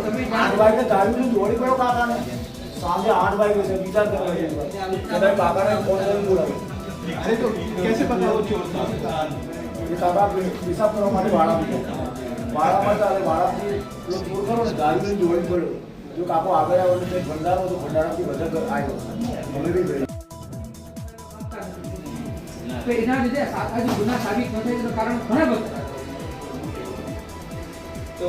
આઠ વાગે દારૂની જોડી પડ્યો કાકાને સાંજે આઠ વાગે છે વિચાર કરવા કે ભાઈ કાકાને ફોન કરીને બોલાવે અરે તો કેસે પતા હો ચોર એ કાકા હિસાબ કરવા માટે વાળા મૂકો વાળામાં ચાલે વાળાથી જો ચોર કરો ને દારૂની જોડી પડ્યો જો કાકો આગળ આવ્યો ને ભંડારો તો ભંડારાથી બધા આવ્યો મને બી તો એના લીધે આજે ગુના સાબિત ન થાય કારણ ઘણા બધા તો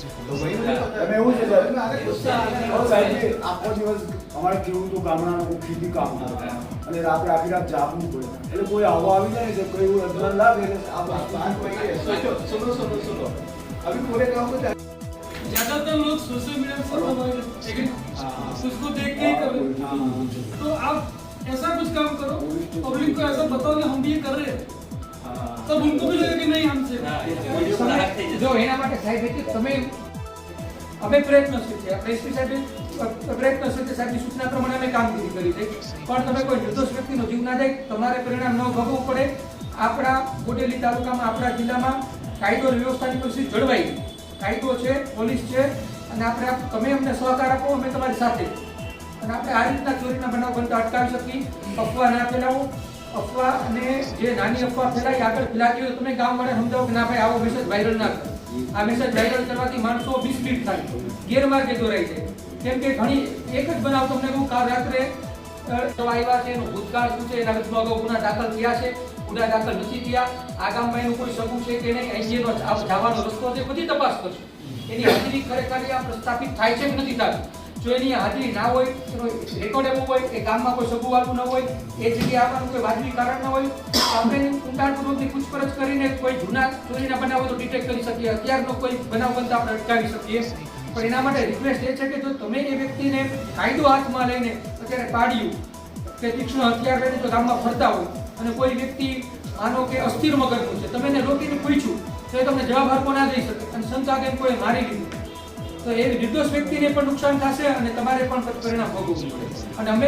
તમે है એવું છે સાહેબ अरे गुस्सा आ गया। હવે સાહેબજી, આખો દિવસ અમારે કેવું તો ગામડાનું કોઈ ખેતી કામ કરે અને રાત્રે આખી રાત જાગવું પડે એટલે કોઈ આવો આવી જાય ને તો કોઈ એવું અજવાળ લાગે એટલે આ बात વાત बात वही है सोचो सुनो सुनो सुनो अभी पूरे गांव में जा- ज्यादातर लोग सोशल मीडिया से प्रभावित हैं, ठीक है उसको देख के ही कर रहे हैं। तो आप ऐसा कुछ काम करो पब्लिक को ऐसा बताओ कि हम भी તો ભૂલતું બી કે નહીં આમ છે? જો એના માટે સાહેબ કે તમે અમે પ્રયત્નશીલ છીએ આપણે એસપી સાહેબે પ્રયત્નશીલ છે સાહેબની સૂચના પ્રમાણે અમે કામગીરી કરી છે. પણ તમે કોઈ નિર્દોષ વ્યક્તિનો જીવ ના જાય તમારે પરિણામ ન ભોગવવું પડે. આપણા બોડેલી તાલુકામાં આપણા જિલ્લામાં કાયદો વ્યવસ્થાની પરિસ્થિતિ જળવાઈ. કાયદો છે પોલીસ છે અને આપણે તમે અમને સહકાર આપો અમે તમારી સાથે. અને આપણે આ રીતના ચોરીના બનાવ બનતા અટકાવી શકીએ. અફવા ના ફેલાવો. અફવા અને જે નાની અફવા ફેલાઈ આગળ ફેલાતી હોય તમે ગામ વાળા સમજાવો કે ના ભાઈ, આવો મેસેજ વાયરલ ના થાય આ મેસેજ વાયરલ કરવાથી માણસો મિસલીડ થાય. ગેરમાર્ગે દોરાય છે. કેમ કે ઘણી, એક જ બનાવ તમને કહું, કાલ રાત્રે આવ્યા છે, એનો ભૂતકાળ શું છે, એના વિરુદ્ધમાં અગાઉ ગુના દાખલ થયા છે, ગુના દાખલ નથી થયા. આગામ એનું કોઈ સગું છે કે નહીં અહીંનો જવાનો રસ્તો છે, બધી તપાસ કરશું. એની હાજરી ખરેખર આ પ્રસ્થાપિત થાય છે કે નથી થતું? જો એની હાજરી ના હોય રેકોર્ડ એવું હોય, કે ગામમાં કોઈ સગું વાળું ન હોય, એ જગ્યાએ આવવાનું કોઈ વાજબી કારણ ન હોય આપણે ઊંડાણપૂર્વકની પૂછપરછ કરીને કોઈ જૂના ચોરીના બનાવો તો ડિટેક્ટ કરી શકીએ, અત્યારનો કોઈ બનાવ બનતા આપણે અટકાવી શકીએ. પણ એના માટે રિક્વેસ્ટ એ છે કે જો તમે એ વ્યક્તિને કાયદો હાથમાં લઈને અત્યારે પાડ્યું, કે તીક્ષ્ણ હથિયાર લઈને જો ગામમાં ફરતા હોય, અને કોઈ વ્યક્તિ માનો કે અસ્થિર મગજનું છે, તમે એને રોકીને પૂછ્યું, તો એ તમને જવાબ આપવો ના દઈ શકે, અને શંકા કોઈ મારી લીધું. તો એ નિર્દોષ વ્યક્તિને પણ નુકસાન થશે અને તમારે પણ પરિણામ ભોગવવું પડે. અને અમે